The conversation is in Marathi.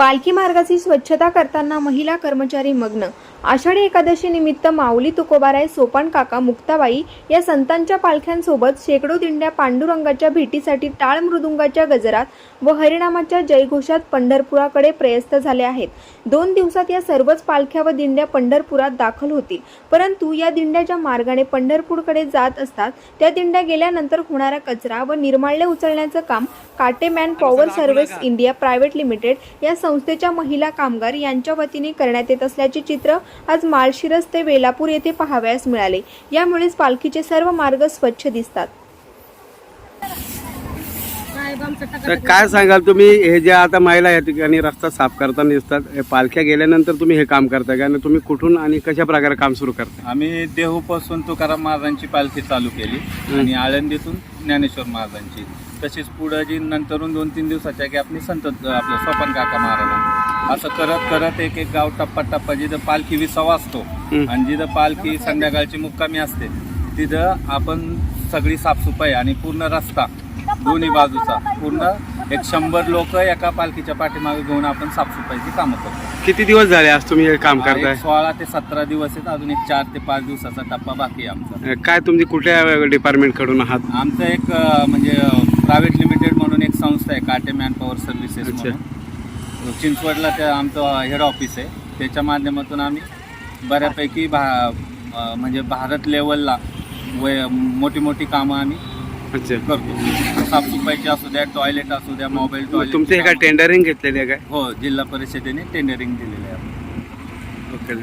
पालखी मार्गाची स्वच्छता करताना महिला कर्मचारी मग्न आषाढी एकादशी निमित्त माऊली तुकोबाराय सोपान काका मुक्ताबाई या संतांच्या पालख्यांसोबत शेकडो दिंड्या पांडुरंगाच्या भेटीसाठी टाळ मृदुंगाच्या गजरात व हरिनामाच्या जयघोषात पंढरपुराकडे प्रयस्त झाले आहेत. दोन दिवसात या सर्वच पालख्या व दिंड्या पंढरपुरात दाखल होतील. परंतु या दिंड्या ज्या मार्गाने पंढरपूरकडे जात असतात. त्या दिंड्या गेल्यानंतर होणारा कचरा व निर्माल्य उचलण्याचं काम काटेमॅन power service India private limited या संस्थेच्या महिला कामगार यांच्या वतीने करण्यात येत असल्याचे चित्र आज माळशिरस ते वेलापूर येथे पाहावयास मिळाले. यामुळेच पालखीचे सर्व मार्ग स्वच्छ दिसतात. तर काय सांगाल तुम्ही? हे जे आता महिला या ठिकाणी रस्ता साफ करताना दिसतात हे पालख्या गेल्यानंतर तुम्ही हे काम करता का? आणि तुम्ही कुठून आणि कशा प्रकारे काम सुरू करता आम्ही देहूपासून तुकाराम महाराजांची पालखी चालू केली आणि आळंदीतून ज्ञानेश्वर महाराजांची. तशीच पुढं जी नंतरून दोन तीन दिवसाच्या गॅपनी संत आपलं सोपन काका महाराज असं करत करत एक एक गाव टप्पा टप्पा जिथं पालखी विसावा असतो हम्म. आणि जिथं पालखी संध्याकाळची मुक्कामी असते तिथं आपण सगळी साफसफाई आणि पूर्ण रस्ता दोन्ही बाजूचा पूर्ण एक शंभर लोक एका पालखीच्या पाठीमागे घेऊन आपण साफसफाईची कामं करतो. किती दिवस झाले आज तुम्ही हे काम करताय एक सोळा ते सतरा दिवस आहेत अजून एक चार ते पाच दिवसाचा टप्पा बाकी आहे आमचा. काय तुमची कुठल्या डिपार्टमेंटकडून आहात? आमचं एक अ, म्हणजे प्रायव्हेट लिमिटेड म्हणून एक संस्था आहे काटे मॅन पॉवर सर्व्हिसेस अच्छा. म्हणून. चिंचवडला त्या आमचं हेड ऑफिस आहे. त्याच्या माध्यमातून आम्ही बऱ्यापैकी भा म्हणजे भारत लेवलला वय मोठी मोठी कामं आम्ही अच्छा. करतो. साफसफाईची असू द्या टॉयलेट असू द्या मोबाईल टॉयलेट तुमचे हे काय टेंडरिंग घेतलेले आहे काय? हो जिल्हा परिषदेने टेंडरिंग दिलेलं आहे. ओके.